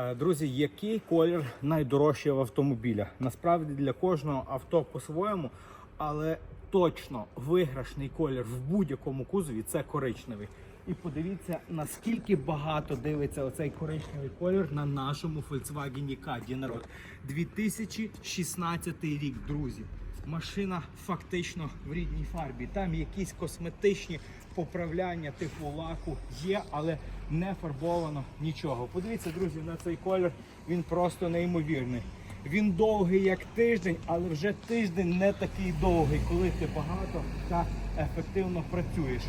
Е, Друзі, який колір найдорожчий в автомобіля? Насправді для кожного авто по-своєму, але точно виграшний колір в будь-якому кузові це коричневий. І подивіться, наскільки багато дивиться оцей коричневий колір на нашому Volkswagen Caddy, народ. 2016 рік, друзі. Машина фактично в рідній фарбі. Там якісь косметичні поправляння типу лаку є, але не фарбовано нічого. Подивіться, друзі, на цей колір. Він просто неймовірний. Він довгий як тиждень, але вже тиждень не такий довгий, коли ти багато та ефективно працюєш.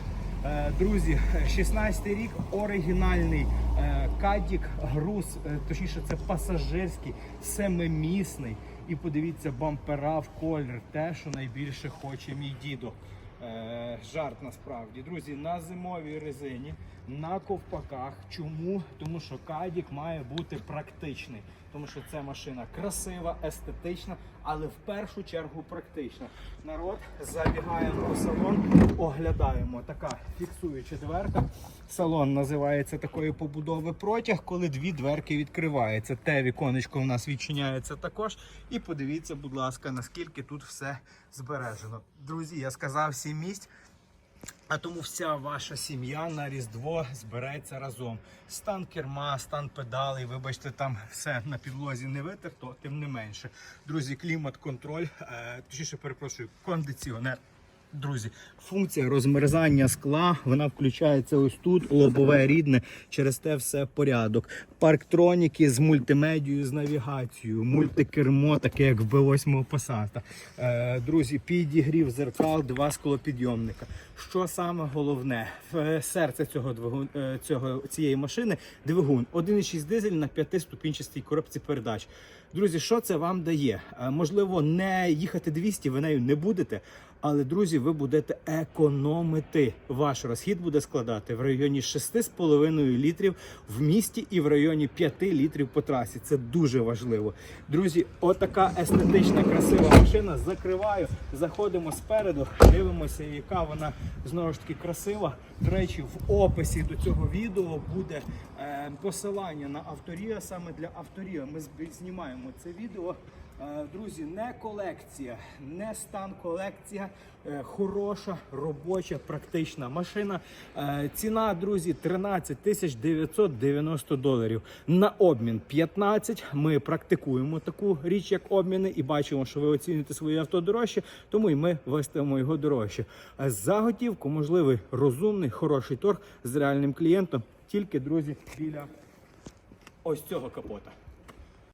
Е, Друзі, 16 рік оригінальний е, кадік, груз, е, точніше, це пасажирський, семимісний. І подивіться, бампера в колір, те, що найбільше хоче мій дідо. Е, жарт насправді. Друзі, на зимовій резині, на ковпаках. Чому? Тому що кадік має бути практичний. Тому що це машина красива, естетична, але в першу чергу практична. Народ, забігаємо у салон, оглядаємо. Така фіксуюча дверка. Салон називається такої побудови протяг, коли дві дверки відкриваються. Те віконечко у нас відчиняється також. І подивіться, будь ласка, наскільки тут все збережено. Друзі, я сказав сім місць. А тому вся ваша сім'я на Різдво збереться разом. Стан керма, стан педалей, вибачте, там все на підлозі не витерто, тим не менше. Друзі, клімат-контроль, е, точніше, перепрошую, кондиціонер. Друзі, функція розмерзання скла вона включається ось тут, лобове рідне, через те все порядок. Парктроніки з мультимедією, з навігацією, мультикермо, таке як в B8 Passat. Е, друзі, підігрів зеркал, два склопідйомника. Що саме головне? В серце цього двигун, е, цього цієї машини двигун 1,6 дизель на п'ятиступінчастій коробці передач. Друзі, що це вам дає? Е, Можливо, не їхати 200, ви нею не будете. Але, друзі, ви будете економити. Ваш розхід буде складати в районі 6,5 літрів в місті і в районі 5 літрів по трасі. Це дуже важливо. Друзі, отака естетична, красива машина. Закриваю, заходимо спереду, дивимося, яка вона знову ж таки красива. До речі, в описі до цього відео буде е, посилання на авторія. Саме для авторія ми знімаємо це відео. Е, Друзі, не колекція, не стан колекція, е, хороша, робоча, практична машина. Е, Ціна, друзі, 13 тисяч 990 доларів. На обмін 15. Ми практикуємо таку річ, як обміни, і бачимо, що ви оцінюєте своє авто дорожче, тому і ми виставимо його дорожче. За готівку можливий розумний, хороший торг з реальним клієнтом. Тільки, друзі, біля ось цього капота.